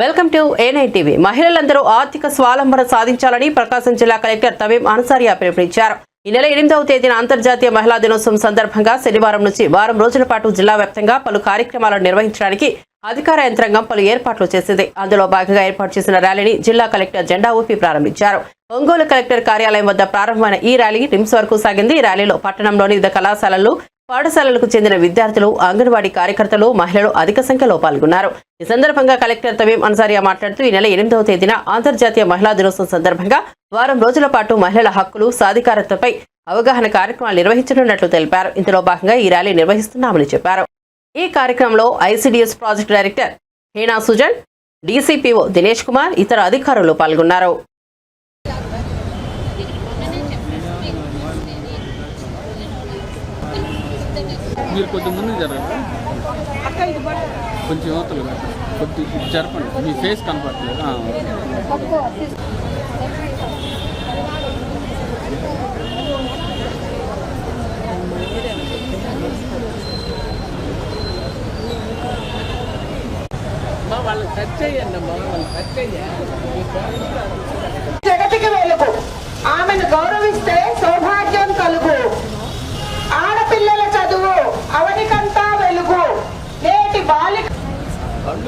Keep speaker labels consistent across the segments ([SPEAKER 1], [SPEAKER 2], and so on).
[SPEAKER 1] Welcome to ఏనై TV. మహిళలందరూ ఆర్థిక స్వావలంబన సాధించాలని ప్రకాశం జిల్లా కలెక్టర్ తమీం అన్సారియా పిలుపునిచ్చారు. ఈ నెల ఎనిమిదవ తేదీన అంతర్జాతీయ మహిళా దినోత్సవం సందర్భంగా శనివారం నుంచి వారం రోజుల పాటు జిల్లా వ్యాప్తంగా పలు కార్యక్రమాలను నిర్వహించడానికి అధికార యంత్రాంగం పలు ఏర్పాట్లు చేసింది. అందులో భాగంగా ఏర్పాటు చేసిన ర్యాలీని జిల్లా కలెక్టర్ జెండా ఊపి ప్రారంభించారు. ఒంగోలు కలెక్టర్ కార్యాలయం వద్ద ప్రారంభమైన ఈ ర్యాలీ రిమ్స్ వరకు సాగింది. ఈ ర్యాలీలో పట్టణంలోని వివిధ కళాశాలలు పాఠశాలలకు చెందిన విద్యార్థులు అంగన్వాడీ కార్యకర్తలు మహిళలు అధిక సంఖ్యలో పాల్గొన్నారు. ఈ సందర్భంగా కలెక్టర్ తమీం అన్సారియా మాట్లాడుతూ ఈ నెల ఎనిమిదవ తేదీన అంతర్జాతీయ మహిళా దినోత్సవం సందర్భంగా వారం రోజుల పాటు మహిళల హక్కులు సాధికారతపై అవగాహన కార్యక్రమాలు నిర్వహించనున్నట్లు తెలిపారు. ఇందులో భాగంగా ఈ ర్యాలీ నిర్వహిస్తున్నామని చెప్పారు. ఈ కార్యక్రమంలో ICDS project director Hena Sujan DCPO Dinesh Kumar ఇతర అధికారులు పాల్గొన్నారు.
[SPEAKER 2] మీరు కొంచెం ముందు జరగండి. కొంచెం యువతలు కొద్ది జరపండి. మీ ఫేస్ కనపడట్లేదు. ఆ, ఓకే.
[SPEAKER 3] జగతికి వెలుగు ఆమెను గౌరవిస్తే సౌభాగ్యం కలుగు ఆడపిల్లల చదువు అవనికంతా వెలుగు నేటి బాలిక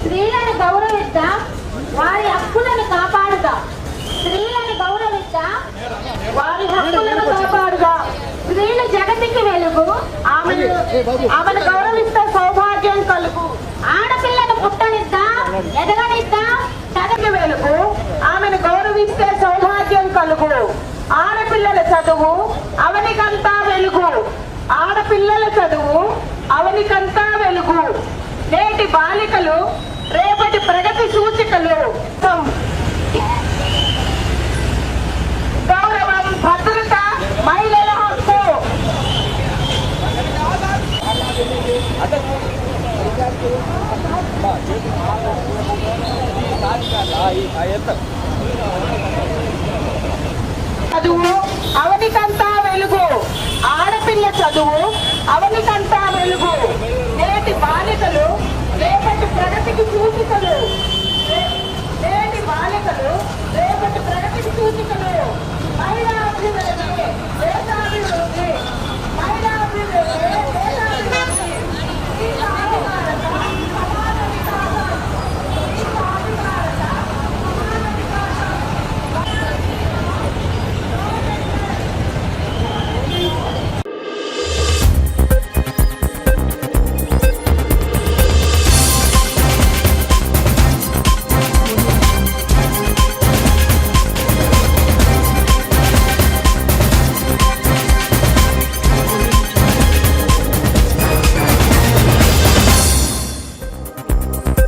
[SPEAKER 4] స్త్రీలను గౌరవిద్దాం వారి హక్కులను కాపాడుదాం. స్త్రీలను గౌరవిద్దాం వారి హక్కులను కాపాడుదాం. స్త్రీలు జగతికి వెలుగు ఆమెను ఆమెను గౌరవిస్తే సౌభాగ్యం కలుగు. ఆడపిల్లను పుట్టనిద్దాం ఎదగనిద్దాం
[SPEAKER 3] చదువుకి వెలుగు ఆమెను గౌరవిస్తే నాలుగు ఆడపిల్లల చదువు అవనికంతా వెలుగు. ఆడపిల్లల చదువు అవనికంతా వెలుగు. నేటి బాలికలు రేపటి ప్రగతి సూచికలు. గౌరవం భద్రత మహిళల హక్కు. చదువు అవనికంతా వెలుగు. ఆడపిల్ల చదువు అవనికంతా వెలుగు. నేటి బాలికలు రేపటి ప్రగతికి సూచికలు నేటి బాలికలు రేపటి ప్రగతికి సూచికలు